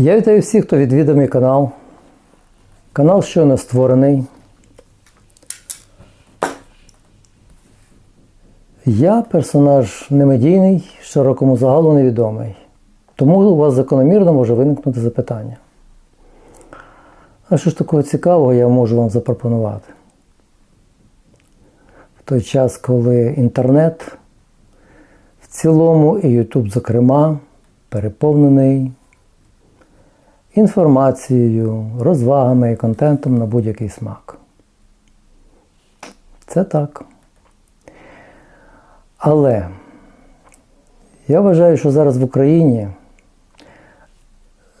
Я вітаю всіх, хто відвідав мій канал. Канал щойно створений. Я персонаж немедійний, широкому загалу невідомий. Тому у вас закономірно може виникнути запитання. А що ж такого цікавого я можу вам запропонувати? В той час, коли інтернет в цілому і Ютуб, зокрема, переповнений інформацією, розвагами і контентом на будь-який смак. Це так. Але я вважаю, що зараз в Україні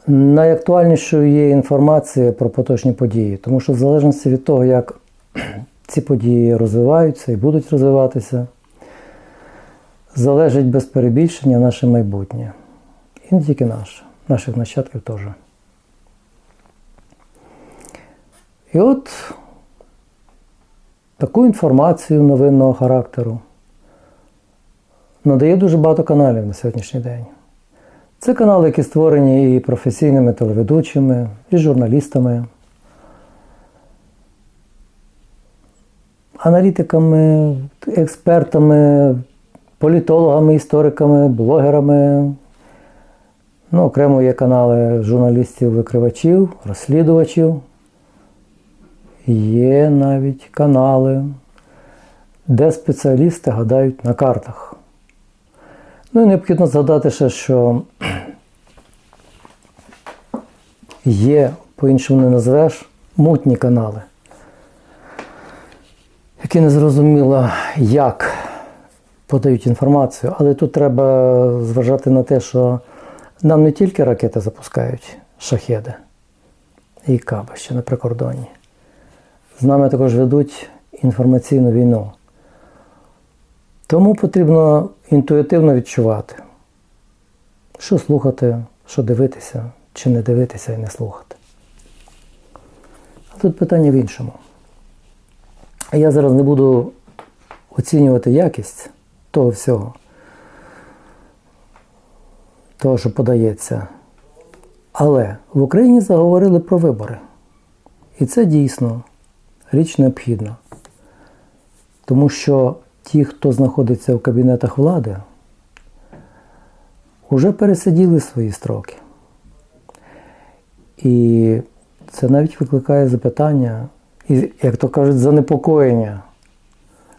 найактуальнішою є інформація про поточні події, тому що в залежності від того, як ці події розвиваються і будуть розвиватися, залежить без перебільшення наше майбутнє. І не тільки наше, наших нащадків теж. І от таку інформацію новинного характеру надає дуже багато каналів на сьогоднішній день. Це канали, які створені і професійними телеведучими, і журналістами, аналітиками, експертами, політологами, істориками, блогерами. Ну, окремо є канали журналістів-викривачів, розслідувачів. Є навіть канали, де спеціалісти гадають на картах. Ну і необхідно згадати ще, що є, по-іншому не назвеш, мутні канали, які не зрозуміло, як подають інформацію, але тут треба зважати на те, що нам не тільки ракети запускають, шахеди і каба ще на прикордонні. З нами також ведуть інформаційну війну. Тому потрібно інтуїтивно відчувати, що слухати, що дивитися, чи не дивитися і не слухати. А тут питання в іншому. Я зараз не буду оцінювати якість того всього, того, що подається. Але в Україні заговорили про вибори. І це дійсно річ необхідна. Тому що ті, хто знаходиться в кабінетах влади, вже пересиділи свої строки. І це навіть викликає запитання, і, як то кажуть, занепокоєння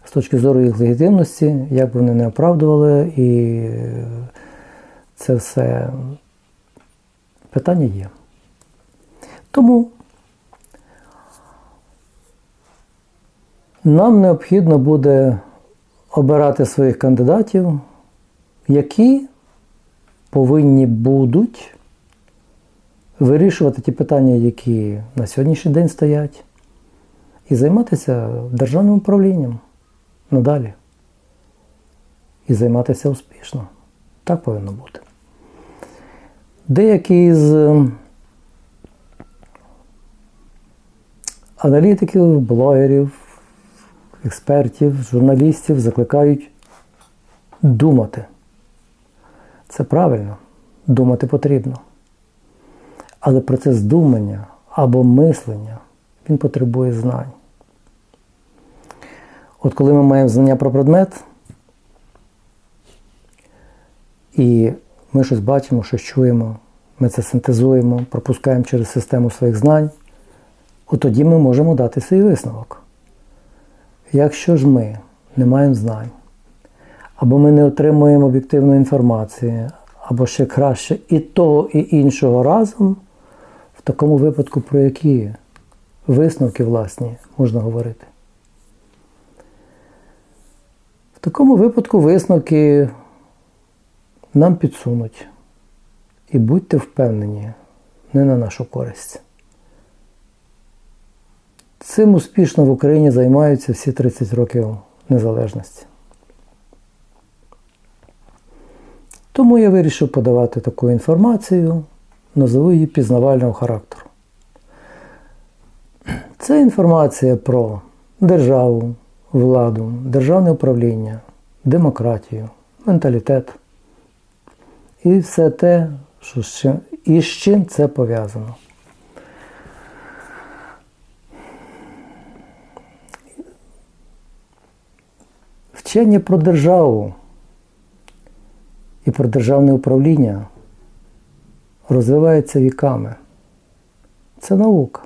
з точки зору їх легітимності, як вони не оправдували, і це все питання є. Тому нам необхідно буде обирати своїх кандидатів, які повинні будуть вирішувати ті питання, які на сьогоднішній день стоять, і займатися державним управлінням надалі. І займатися успішно. Так повинно бути. Деякі з аналітиків, блогерів, експертів, журналістів закликають думати. Це правильно, думати потрібно. Але процес думання або мислення, він потребує знань. От коли ми маємо знання про предмет, і ми щось бачимо, щось чуємо, ми це синтезуємо, пропускаємо через систему своїх знань, от тоді ми можемо дати свій висновок. Якщо ж ми не маємо знань, або ми не отримуємо об'єктивної інформації, або ще краще і того, і іншого разом, в такому випадку про які висновки власні можна говорити? В такому випадку висновки нам підсунуть. І будьте впевнені, не на нашу користь. Цим успішно в Україні займаються всі 30 років незалежності. Тому я вирішив подавати таку інформацію, назову її пізнавального характеру. Це інформація про державу, владу, державне управління, демократію, менталітет і все те, що ще і з чим це пов'язано. Вчення про державу і про державне управління розвивається віками. Це наука.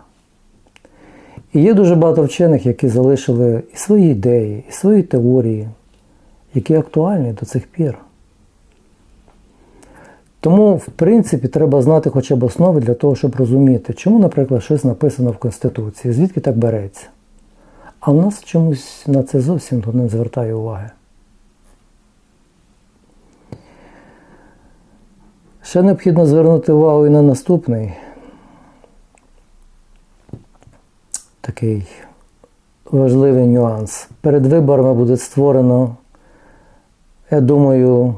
І є дуже багато вчених, які залишили і свої ідеї, і свої теорії, які актуальні до цих пір. Тому, в принципі, треба знати хоча б основи для того, щоб розуміти, чому, наприклад, щось написано в Конституції, звідки так береться. А в нас чомусь на це зовсім не звертає уваги. Ще необхідно звернути увагу і на наступний такий важливий нюанс. Перед виборами буде створено, я думаю,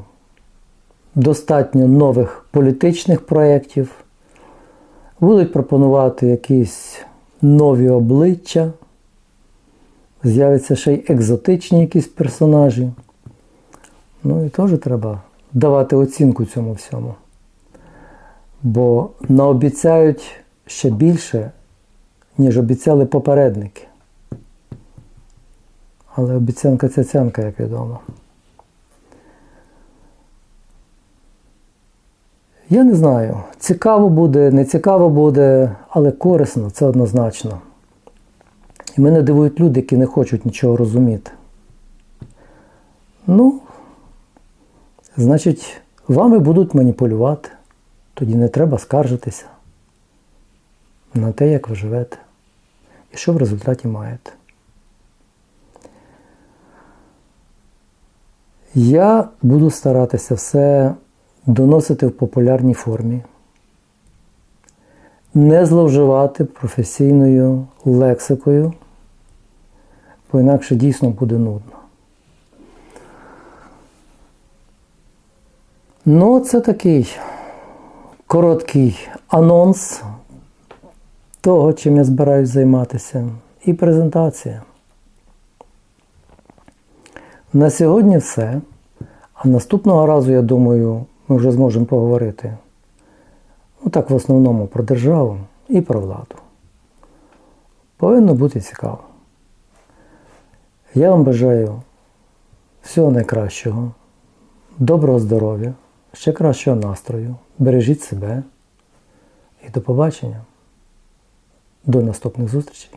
достатньо нових політичних проєктів. Будуть пропонувати якісь нові обличчя, з'являться ще й екзотичні якісь персонажі. Ну і теж треба давати оцінку цьому всьому. Бо наобіцяють ще більше, ніж обіцяли попередники. Але обіцянка цяцянка, як відомо. Я не знаю, цікаво буде, не цікаво буде, але корисно це однозначно. І мене дивують люди, які не хочуть нічого розуміти. Ну, значить, вами будуть маніпулювати. Тоді не треба скаржитися на те, як ви живете. І що в результаті маєте. Я буду старатися все доносити в популярній формі, не зловживати професійною лексикою, бо інакше дійсно буде нудно. Ну, це такий короткий анонс того, чим я збираюсь займатися, і презентація. На сьогодні все. А наступного разу, я думаю, ми вже зможемо поговорити. Ну так, в основному про державу і про владу. Повинно бути цікаво. Я вам бажаю всього найкращого, доброго здоров'я, ще кращого настрою. Бережіть себе і до побачення. До наступних зустрічей.